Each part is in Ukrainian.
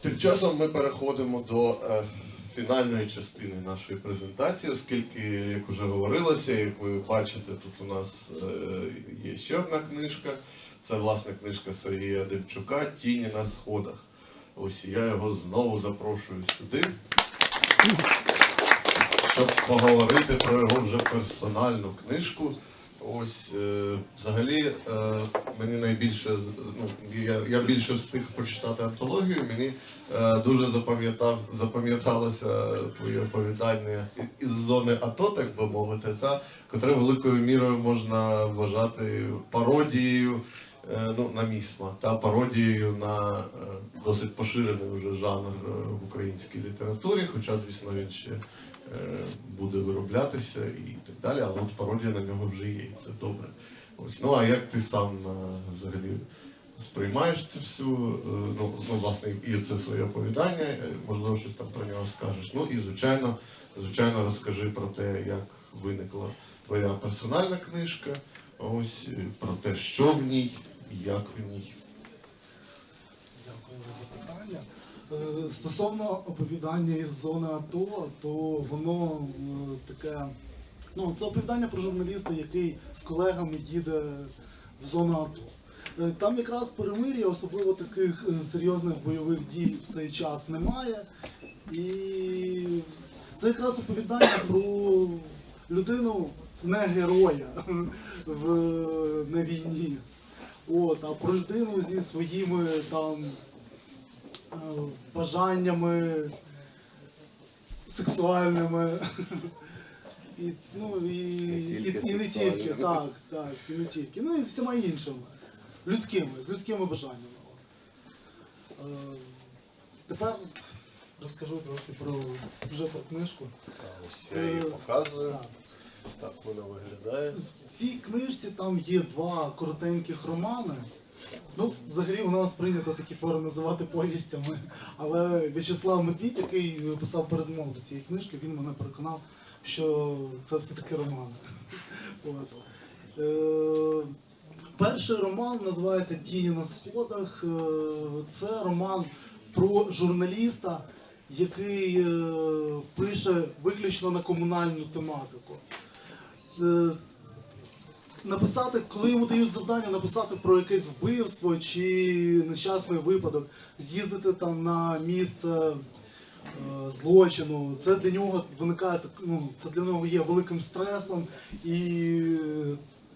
Тим часом ми переходимо до е, фінальної частини нашої презентації, оскільки, як вже говорилося, як ви бачите, тут у нас е, є ще одна книжка. Це власне книжка Сергія Демчука Тіні на сходах. Ось я його знову запрошую сюди, щоб поговорити про його вже персональну книжку. Ось е, взагалі е, мені найбільше ну, я, я більше встиг прочитати антологію. Мені е, дуже запам'ятав запам'яталося твоє оповідання із зони АТО, так би мовити, та котре великою мірою можна вважати пародією ну, на місма та пародією на досить поширений вже жанр в українській літературі, хоча, звісно, він ще буде вироблятися і так далі, але от пародія на нього вже є, і це добре. Ось. Ну а як ти сам е, взагалі сприймаєш цю всю, е, ну, ну власне, і це своє оповідання, е, можливо, щось там про нього скажеш. Ну і звичайно, звичайно, розкажи про те, як виникла твоя персональна книжка, ось про те, що в ній, як в ній. Дякую за запитання. Е, Стосовно оповідання із зони АТО, то воно е, таке. Ну, це оповідання про журналіста, який з колегами їде в зону АТО. Е, Там якраз перемир'я, особливо таких е, серйозних бойових дій в цей час немає. І це якраз оповідання про людину не героя в, на війні. От, а про людину зі своїми там е, бажаннями сексуальними. І, ну, і, і, і не тільки, так, так, і не тільки. Ну і всіма іншими. Людськими, з людськими бажаннями. Е, тепер розкажу трохи про вже про книжку. Ось я її показую. Так. Так вона виглядає. В цій книжці там є два коротеньких романи. Ну, взагалі у нас прийнято такі твори називати повістями. Але В'ячеслав Медвідь, який писав передмову до цієї книжки, він мене переконав, що це все-таки романи. От. Е, перший роман називається Тіні на сходах. Е, Це роман про журналіста, який е, пише виключно на комунальну тематику. Написати, коли йому дають завдання написати про якесь вбивство чи нещасний випадок, з'їздити там на місце е, злочину, це для нього виникає так- ну, це для нього є великим стресом і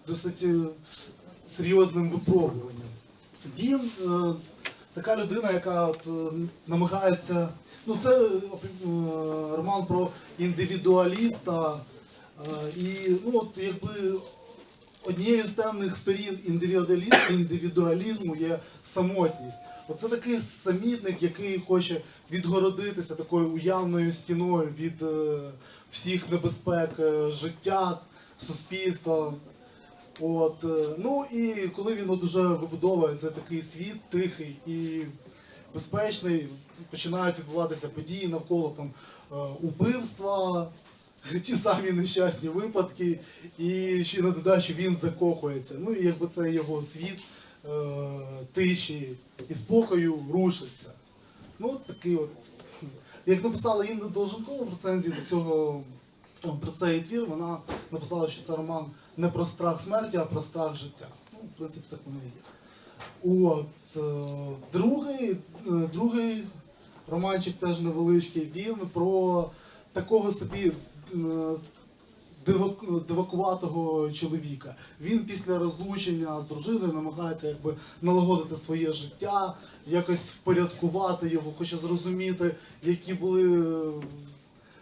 досить е, серйозним випробуванням. Він е, така людина, яка от, е, намагається. Ну, це е, роман про індивідуаліста. Е, і ну, от, якби однією з темних сторін індивідуалізму, є самотність. Оце такий самітник, який хоче відгородитися такою уявною стіною від е, всіх небезпек е, життя, суспільства. От, е, ну і коли він от уже вибудовує цей такий світ тихий і безпечний, починають відбуватися події навколо там убивства, ті самі нещасні випадки, і ще на додачу він закохується. Ну і якби це його світ е, тиші і спокою рушиться. Ну, от такий от. Як написала Інна Долженкова в рецензії до цього про цей твір, вона написала, що це роман не про страх смерті, а про страх життя. Ну, в принципі, так воно і є. От, е, другий, е, другий романчик теж невеличкий, він про такого собі дивакуватого чоловіка. Він після розлучення з дружиною намагається якби налагодити своє життя, якось впорядкувати його, хоче зрозуміти, які були е,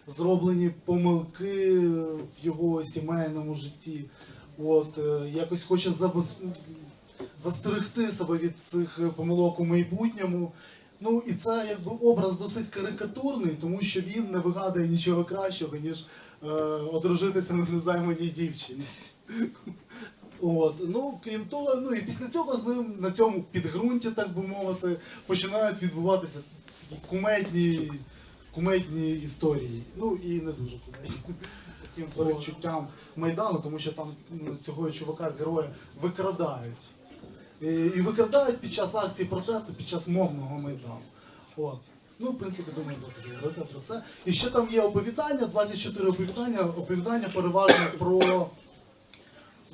зроблені помилки в його сімейному житті. От, е, якось хоче забез... застерегти себе від цих е, помилок у майбутньому. Ну і це якби образ досить карикатурний, тому що він не вигадує нічого кращого, ніж е, одружитися на незайманій дівчині. От, ну, крім того, ну і після цього з ним на цьому підґрунті, так би мовити, починають відбуватися такі кумедні, кумедні історії. Ну і не дуже кумедні. Таким перечуттям Майдану, тому що там цього чувака героя викрадають. І і викрадають під час акції протесту, під час мовного майдану. От. Ну, в принципі, думаю, досить говорити про це. І ще там є оповідання, 24 оповідання, оповідання переважно про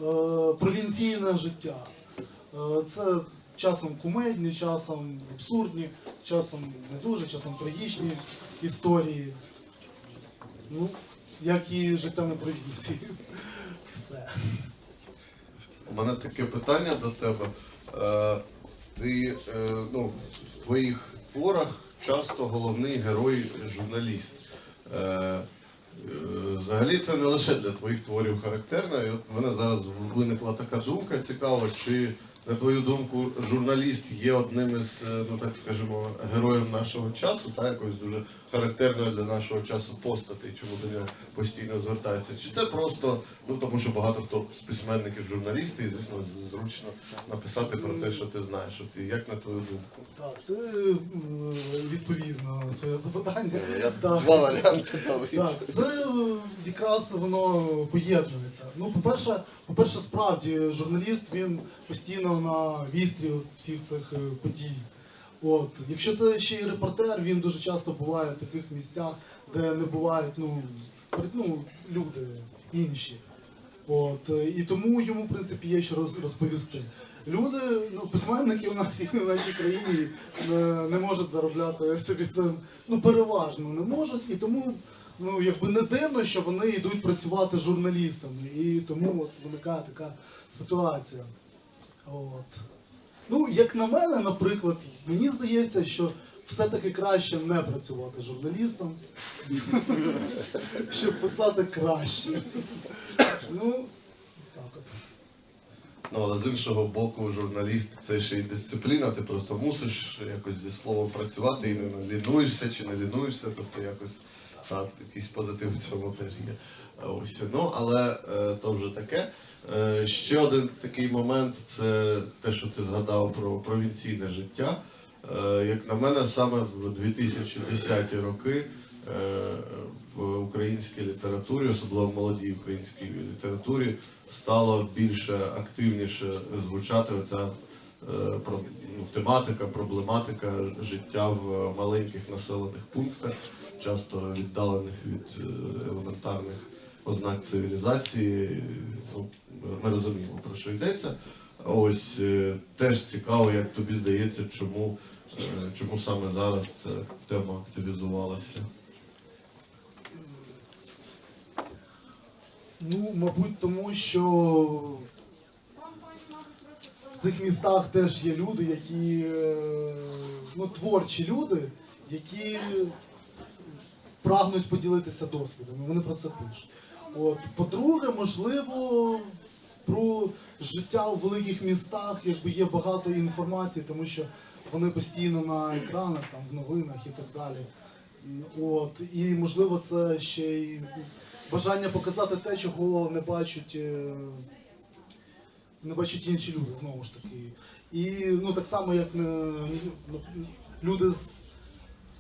е, провінційне життя. Е, це часом кумедні, часом абсурдні, часом не дуже, часом трагічні історії. Ну, як і життя на провінції. Все. У мене таке питання до тебе. Е, ти е, ну, в твоїх творах часто головний герой журналіст. Е, Взагалі це не лише для твоїх творів характерно. І от в мене зараз виникла така думка цікава, чи на твою думку журналіст є одним із, ну так скажімо, героїв нашого часу, та якось дуже характерною для нашого часу постати, чому до нього постійно звертаються. Чи це просто, ну тому що багато хто з письменників журналісти, і звісно, зручно написати про те, що ти знаєш. От, як на твою думку? Так, ти відповів на своє запитання. Я Так. два варіанти дав. Так, це якраз воно поєднується. Ну, по-перше, по-перше, справді журналіст він постійно на вістрі всіх цих е, подій. От, якщо це ще й репортер, він дуже часто буває в таких місцях, де не бувають ну, ну, люди інші. От, і тому йому, в принципі, є що роз- розповісти. Люди, ну, письменники у нас і в нашій країні не, не можуть заробляти собі цим, ну, переважно не можуть, і тому ну, якби не дивно, що вони йдуть працювати журналістами. І тому от виникає така ситуація. От. Ну, як на мене, наприклад, мені здається, що все-таки краще не працювати журналістом, щоб писати краще. Ну, так от. Ну, але з іншого боку, журналіст це ще й дисципліна, ти просто мусиш якось зі словом працювати і не лінуєшся чи не лінуєшся, тобто якось так, якийсь позитив в цьому теж є. Ось, ну, але е, то вже таке. Е, ще один такий момент це те, що ти згадав про провінційне життя. Е, як на мене, саме в 2010 роки е, в українській літературі, особливо в молодій українській літературі, стало більше активніше звучати оця ну, тематика, проблематика життя в маленьких населених пунктах, часто віддалених від елементарних ознак цивілізації. Ну, ми розуміємо, про що йдеться. Ось е, теж цікаво, як тобі здається, чому, е, чому саме зараз ця тема активізувалася. Ну, мабуть, тому що в цих містах теж є люди, які е, ну, творчі люди, які прагнуть поділитися досвідом. Вони про це пишуть. От. По-друге, можливо, про життя у великих містах якби є багато інформації, тому що вони постійно на екранах, там, в новинах і так далі. От. І можливо, це ще й бажання показати те, чого не бачать, е, не бачать інші люди, знову ж таки. І ну, так само, як ну, люди з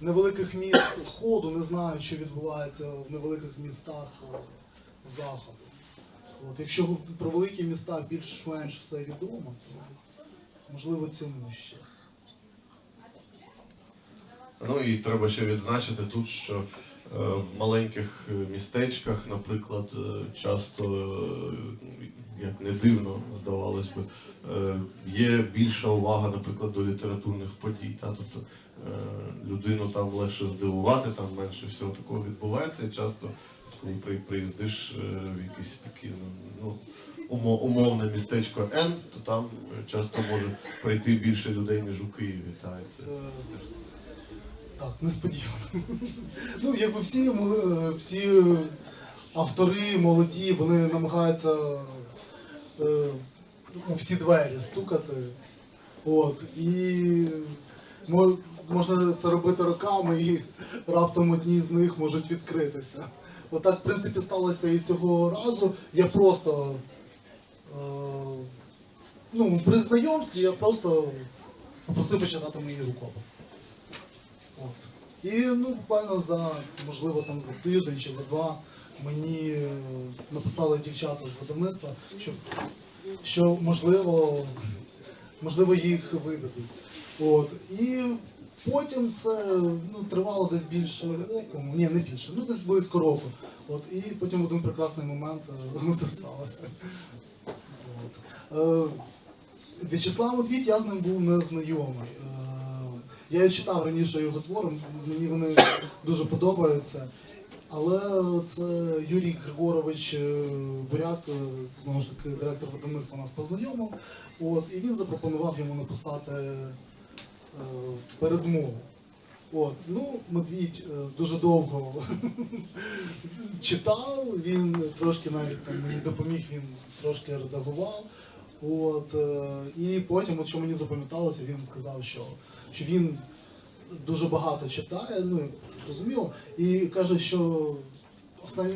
невеликих міст Сходу не знають, що відбувається в невеликих містах Заходу. От, якщо про великі міста більш-менш все відомо, то можливо цьому ще. Ну і треба ще відзначити тут, що е, в маленьких містечках, наприклад, е, часто, е, як не дивно, здавалось би, е, є більша увага, наприклад, до літературних подій. Та? Тобто е, людину там легше здивувати, там менше всього такого відбувається. І часто, коли при- приїздиш е, в якісь такі ну, умовне містечко Н, то там е, часто може прийти більше людей, ніж у Києві. Та, це Це так, несподівано. Ну, якби всі, всі автори молоді, вони намагаються е, у всі двері стукати. От, і можна це робити роками, і раптом одні з них можуть відкритися. Отак, в принципі, сталося і цього разу. Я просто е, ну, при знайомстві я просто попросив почитати мої рукописи. От. І ну, буквально за, можливо, там за тиждень чи за два мені е, написали дівчата з видавництва, що, що можливо можливо, їх видадуть. От. І потім це ну, тривало десь більше року, ні, не більше, ну десь близько року. От. І потім в один прекрасний момент е, це сталося. От. Е, В'ячеслав Медвідь, я з ним був не знайомий. Е, Я читав раніше його твори, мені вони дуже подобаються. Але це Юрій Григорович е, Буряк, е, знову ж таки, директор видавництва нас познайомив. От, і він запропонував йому написати е, передмову. От, ну, Медвідь е, дуже довго читав, він трошки навіть там мені допоміг, він трошки редагував. От, і потім, от що мені запам'яталося, він сказав, що, що він дуже багато читає, ну зрозуміло, і каже, що останні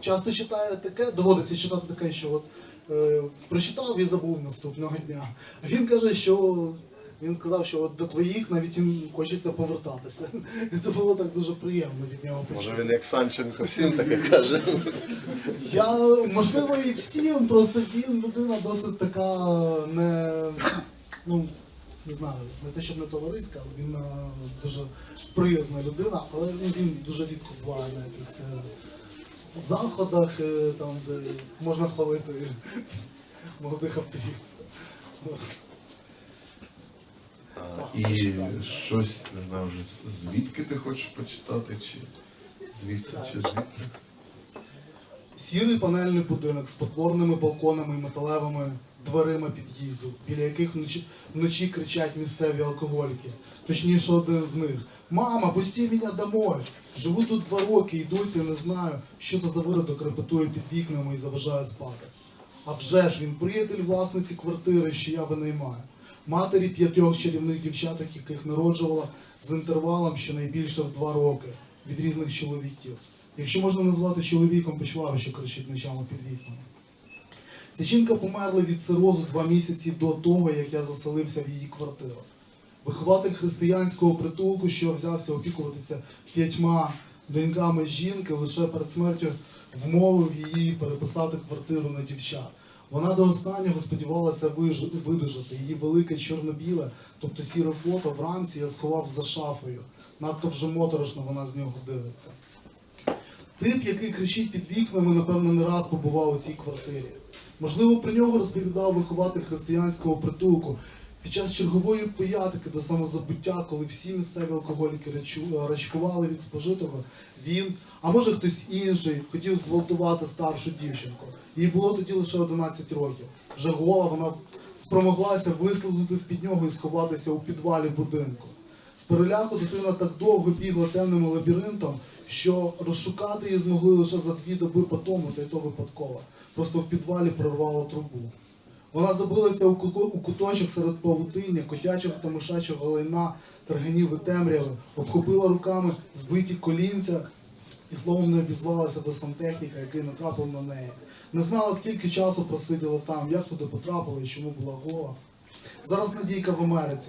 часто читає таке, доводиться читати таке, що от е, прочитав і забув наступного дня. Він каже, що він сказав, що от до твоїх навіть їм хочеться повертатися. І це було так дуже приємно від нього почути. Може він як Санченко всім таке каже. Я можливо і всім, просто він людина досить така не ну не знаю, не те, щоб не товариська, але він е, дуже приязна людина, але він, він дуже рідко буває на якихось е, заходах, е, там, де можна хвалити молодих авторів. От. А, І щось, не знаю, вже звідки ти хочеш почитати, чи звідси, чи звідки? Сірий панельний будинок з потворними балконами і металевими дверима під'їзду, біля яких вночі, вночі кричать місцеві алкоголіки. Точніше, один з них. Мама, пусти мене домой! Живу тут два роки і досі не знаю, що за виродок репетує під вікнами і заважає спати. А вже ж він приятель власниці квартири, що я винаймаю. Матері п'ятьох чарівних дівчаток, яких народжувала з інтервалом щонайбільше в два роки від різних чоловіків. Якщо можна назвати чоловіком печвару, що кричить ночами під вікнами. Ця жінка померла від цирозу два місяці до того, як я заселився в її квартиру. Вихователь християнського притулку, що взявся опікуватися п'ятьма доньками жінки, лише перед смертю вмовив її переписати квартиру на дівчат. Вона до останнього сподівалася видужати. Її велике чорно-біле, тобто сіре фото вранці я сховав за шафою. Надто вже моторошно вона з нього дивиться. Тип, який кричить під вікнами, напевно, не раз побував у цій квартирі. Можливо, про нього розповідав вихователь християнського притулку під час чергової пиятики до самозабуття, коли всі місцеві алкоголіки рачкували від спожитого, він, а може хтось інший, хотів зґвалтувати старшу дівчинку. Їй було тоді лише 11 років. Вже гола вона спромоглася вислизнути з-під нього і сховатися у підвалі будинку. З переляку дитина так довго бігла темним лабіринтом, що розшукати її змогли лише за дві доби по тому, та й то випадково. Просто в підвалі прорвало трубу. Вона забилася у, ку- у куточок серед павутиння, котячого та мишачого лайна, тарганів і темряви, обхопила руками збиті колінця і словом не обізвалася до сантехніка, який натрапив на неї. Не знала, скільки часу просиділа там, як туди потрапила і чому була гола. Зараз Надійка в Америці.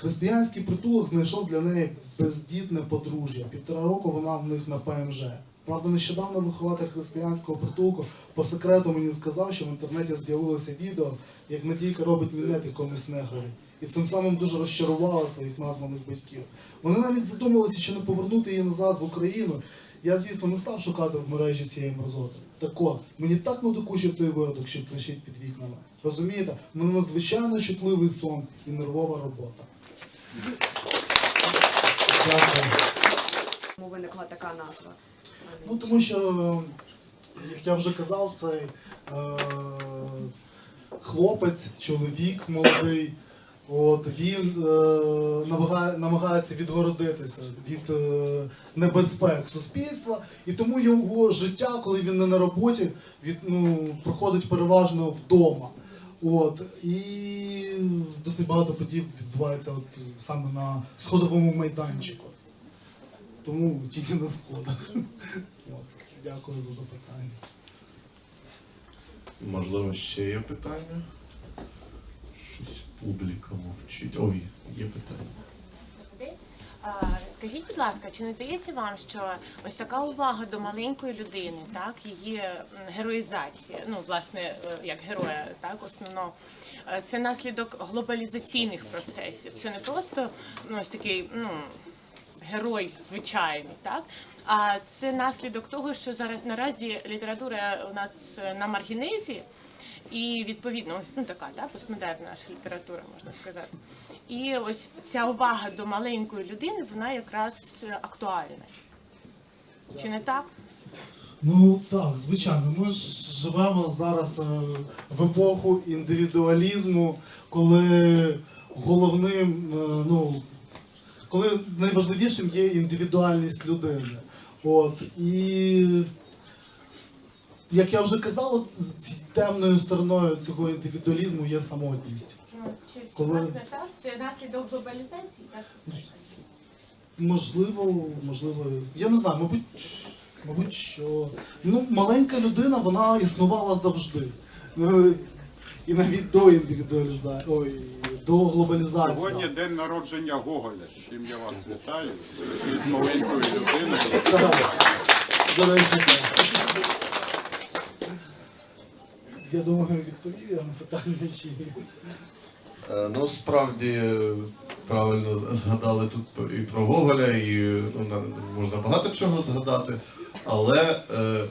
Християнський притулок знайшов для неї бездітне подружжя. Півтора року вона в них на ПМЖ. Правда, нещодавно вихователь християнського притулку по секрету мені сказав, що в інтернеті з'явилося відео, як Надійка робить мінет якомусь негрові. І цим самим дуже розчарувала своїх названих батьків. Вони навіть задумалися, чи не повернути її назад в Україну. Я, звісно, не став шукати в мережі цієї мерзоти. Так от, мені так надокучив той виродок, що кричить під вікнами. Розумієте, в мене надзвичайно чутливий сон і нервова робота. Чому виникла така назва? Ну тому що, як я вже казав, цей е, хлопець, чоловік молодий, от він е, намагає, намагається відгородитися від е, небезпек суспільства, і тому його життя, коли він не на роботі, від, ну, проходить переважно вдома. От, і досить багато подій відбувається от, саме на сходовому майданчику. Тому тільки на сходах. От, Дякую за запитання. Можливо, ще є питання? Щось публіка мовчить. Ой, є питання. Скажіть, будь ласка, чи не здається вам, що ось така увага до маленької людини, так, її героїзація, ну, власне, е, як героя, так, основно, е, це наслідок глобалізаційних процесів. Це не просто ну, ось такий ну, герой звичайний, так? А це наслідок того, що зараз наразі література у нас е, на маргінезі, і відповідно, ну така да, постмодерна наша література, можна сказати. І ось ця увага до маленької людини, вона якраз е, актуальна. Чи не так? Ну так, звичайно. Ми ж живемо зараз е, в епоху індивідуалізму, коли головним, е, ну, коли найважливішим є індивідуальність людини. От, і як я вже казав, темною стороною цього індивідуалізму є самотність. Ну, чи, чи Коли- власне так? Це наслідок глобалізації? Так? Можливо, можливо, я не знаю, мабуть, мабуть, що ну, маленька людина вона існувала завжди. Ну, і навіть до індивідуалізації, ой, до глобалізації. Сьогодні день народження Гоголя. з Чим я вас вітаю. З маленькою людиною. До речі, так. Я думаю, відповів я на питання чи ні. Е, Ну, справді правильно згадали тут і про Гоголя, і ну, можна багато чого згадати, але е,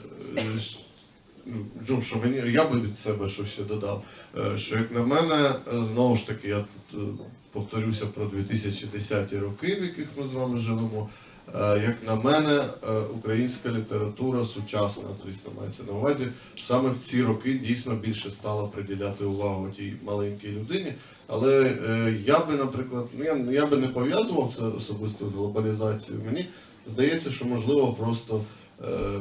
ну, що мені я би від себе що ще додав, е, що як на мене, знову ж таки, я тут повторюся про 2010 роки, в яких ми з вами живемо. Е, Як на мене, е, українська література сучасна, тобто мається на увазі, саме в ці роки дійсно більше стала приділяти увагу тій маленькій людині. Але е, я би, наприклад, ну я, я би не пов'язував це особисто з глобалізацією. Мені здається, що можливо просто е,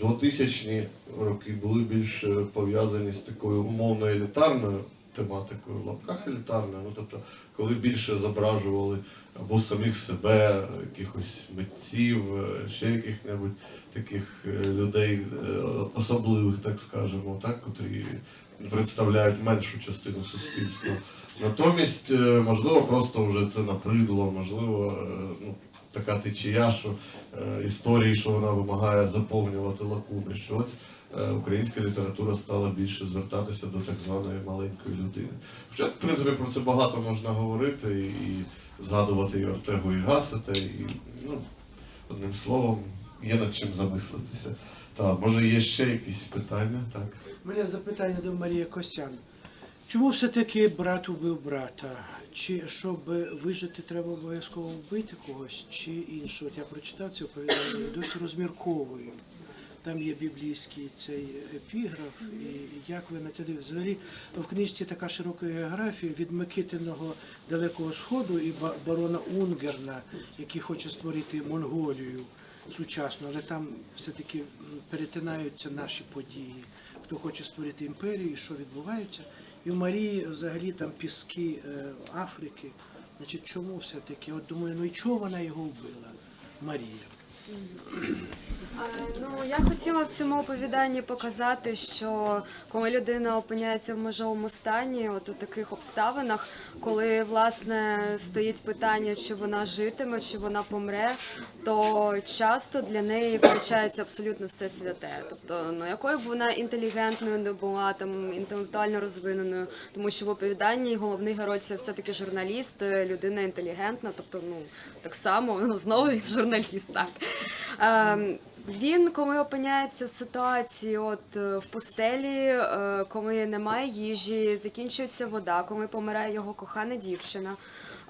2000-ні роки були більш пов'язані з такою умовно елітарною тематикою, в лапках елітарною, ну тобто, коли більше зображували або самих себе, якихось митців, е, ще яких-небудь таких е, людей е, особливих, так скажемо, так, котрі представляють меншу частину суспільства. Натомість, можливо, просто вже це набридло, можливо, ну, така течія, що історії, що вона вимагає заповнювати лакуни, що от українська література стала більше звертатися до так званої маленької людини. Хоча, в принципі, про це багато можна говорити і згадувати і Ортегу, і Гасета, і ну, одним словом, є над чим замислитися. Так, може є ще якісь питання? Так. У мене запитання до Марії Косян. Чому все-таки брат убив брата? Чи щоб вижити, треба обов'язково вбити когось, чи інше? От я прочитав це оповідання, досі розмірковую. Там є біблійський цей епіграф, і як ви на це дивитесь? Взагалі в книжці така широка географія від Микитиного Далекого Сходу і барона Унгерна, який хоче створити Монголію сучасну, але там все-таки перетинаються наші події. Хто хоче створити імперію, що відбувається. І в Марії взагалі там піски е, Африки. Значить, чому все-таки? От думаю, ну і чого вона його вбила? Марія. Ну, я хотіла в цьому оповіданні показати, що коли людина опиняється в межовому стані, от у таких обставинах, коли власне стоїть питання, чи вона житиме, чи вона помре, то часто для неї втрачається абсолютно все святе. Тобто, ну якою б вона інтелігентною не була, там інтелектуально розвиненою, тому що в оповіданні головний герой це все-таки журналіст, е, людина інтелігентна, тобто, ну так само, ну знову він журналіст, так. Ем, він, коли опиняється в ситуації, от е, в пустелі, е, коли немає їжі, закінчується вода, коли помирає його кохана дівчина.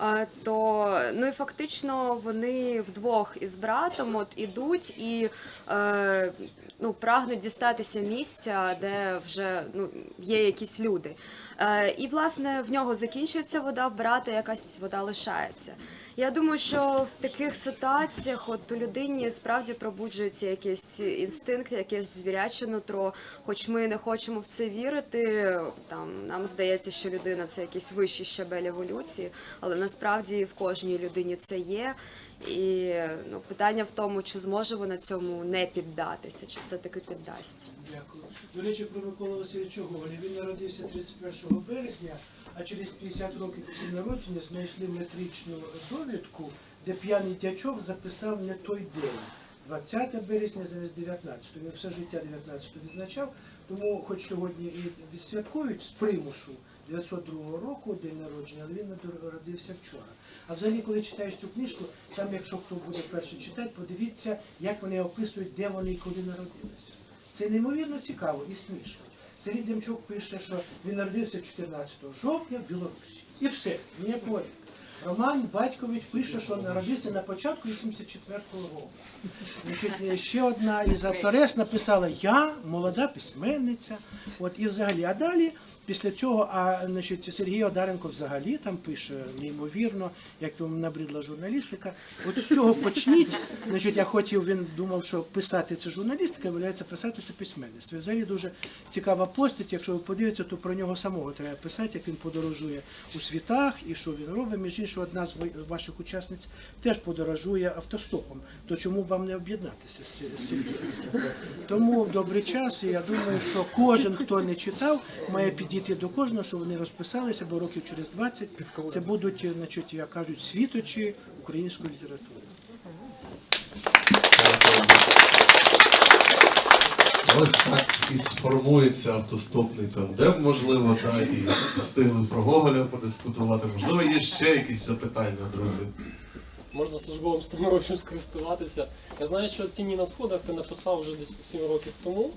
е, То ну і фактично вони вдвох із братом от ідуть і е, ну, прагнуть дістатися місця, де вже ну, є якісь люди. Е, і власне в нього закінчується вода, в брата якась вода лишається. Я думаю, що в таких ситуаціях от у людині справді пробуджується якийсь інстинкт, якесь звіряче нутро. Хоч ми не хочемо в це вірити, там нам здається, що людина це якийсь вищий щабель еволюції, але насправді в кожній людині це є. І ну, питання в тому, чи зможе вона цьому не піддатися, чи все-таки піддасться. Дякую. До речі, про Миколу Васильовича Гоголя. Він народився 31 березня, а через 50 років після народження знайшли метричну довідку де п'яний дячок записав не той день. 20 березня замість 19. Він все життя 19 відзначав, тому хоч сьогодні і відсвяткують з примусу 902 року день народження, але він народився вчора. А взагалі, коли читаєш цю книжку, там, якщо хто буде перше читати, подивіться, як вони описують, де вони і коли народилися. Це неймовірно цікаво і смішно. Сергій Демчук пише, що він народився 14 жовтня в Білорусі. І все, ніякого. Роман Батькович пише, що народився на початку 84-го року. Значить, ще одна із авторес написала Я, молода письменниця. От і взагалі. А далі, після цього, а значить, Сергій Одаренко взагалі там пише неймовірно, як йому набридла журналістика. От з цього почніть. Значить, я хотів, він думав, що писати це журналістика, виявляється, писати це письменництво. Взагалі дуже цікава постать. Якщо ви подивитеся, то про нього самого треба писати, як він подорожує у світах і що він робить. Між іншим, одна з ваших учасниць теж подорожує автостопом. То чому б вам не об'єднатися з Сергієм? Тому добрий час, і я думаю, що кожен, хто не читав, має підійти до кожного, щоб вони розписалися, бо років через 20 це будуть, значить, як кажуть, світочі української літератури. Ось так і сформується автостопний тандем, можливо, та, і встигли про Гоголя подискутувати. Можливо, є ще якісь запитання, друзі. можна службовим становищем скористуватися. Я знаю, що тіні на сходах ти написав вже десь 7 років тому.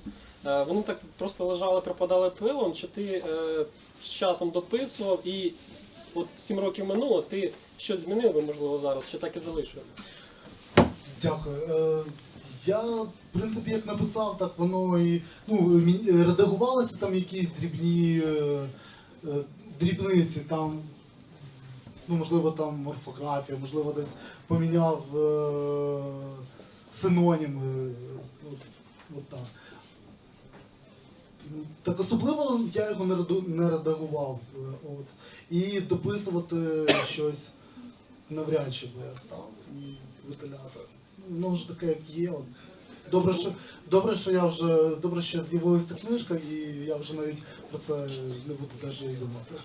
Е, Вони так просто лежали, пропадали пилом, чи ти е, з часом дописував і от 7 років минуло, ти щось змінив би, можливо, зараз, чи так і залишив? Дякую. Е, Я, в принципі, як написав, так воно і ну, редагувалися там якісь дрібні е, е, дрібниці, там, ну, можливо, там орфографія, можливо, десь поміняв е, синоніми. От, от так. Так особливо я його не редагував. От. І дописувати щось навряд чи би я став і видаляти. Ну вже таке, як є. От. Добре, що добре, що я вже добре, що з'явилася книжка, і я вже навіть про це не буду навіть і думати.